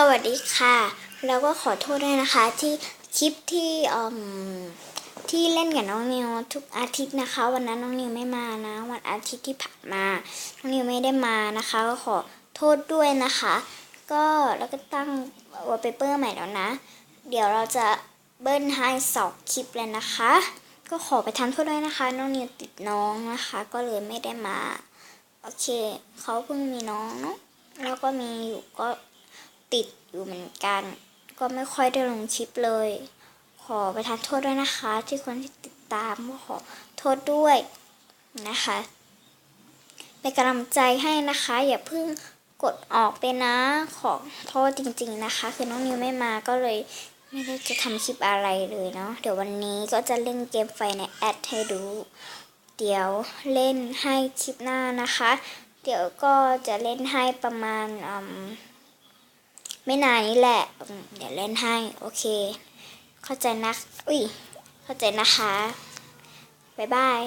สวัสดีค่ะ แล้วก็ขอโทษด้วยนะคะที่คลิปที่อมที่เล่นกับน้องนิวทุกอาทิตย์นะคะ วันนั้นน้องนิวไม่มานะ วันอาทิตย์ที่ผ่านมา น้องนิวไม่ได้มานะคะ ก็ขอโทษด้วยนะคะ ก็แล้วก็ตั้งวอลเปเปอร์ใหม่แล้วนะ เดี๋ยวเราจะเบิ้ลให้สองคลิปเลยนะคะ ก็ขอไปทานโทษด้วยนะคะ น้องนิวติดน้องนะคะ ก็เลยไม่ได้มา โอเค เขาเพิ่งมีน้องเนาะแล้วก็มีอยู่ก็ ติดอยู่เหมือนกัน ก็ไม่ค่อยได้ลงคลิปเลย ขอไปทานโทษด้วยนะคะ ที่คนที่ติดตามก็ขอโทษด้วยนะคะเป็นกำลังใจให้นะคะ อย่าเพิ่งกดออกไปนะ ขอโทษจริง ๆนะคะ คือน้องนิวไม่มาก็เลยไม่ได้จะทำคลิปอะไรเลยเนาะเดี๋ยววันนี้ก็จะเล่นเกมไฟในแอดให้ดู เดี๋ยวเล่นให้คลิปหน้านะคะ เดี๋ยวก็จะเล่นให้ประมาณอืม ไม่นานนี้แหละ เดี๋ยวเล่นให้ โอเค เข้าใจนะ อุ้ย เข้าใจนะคะ บ๊ายบาย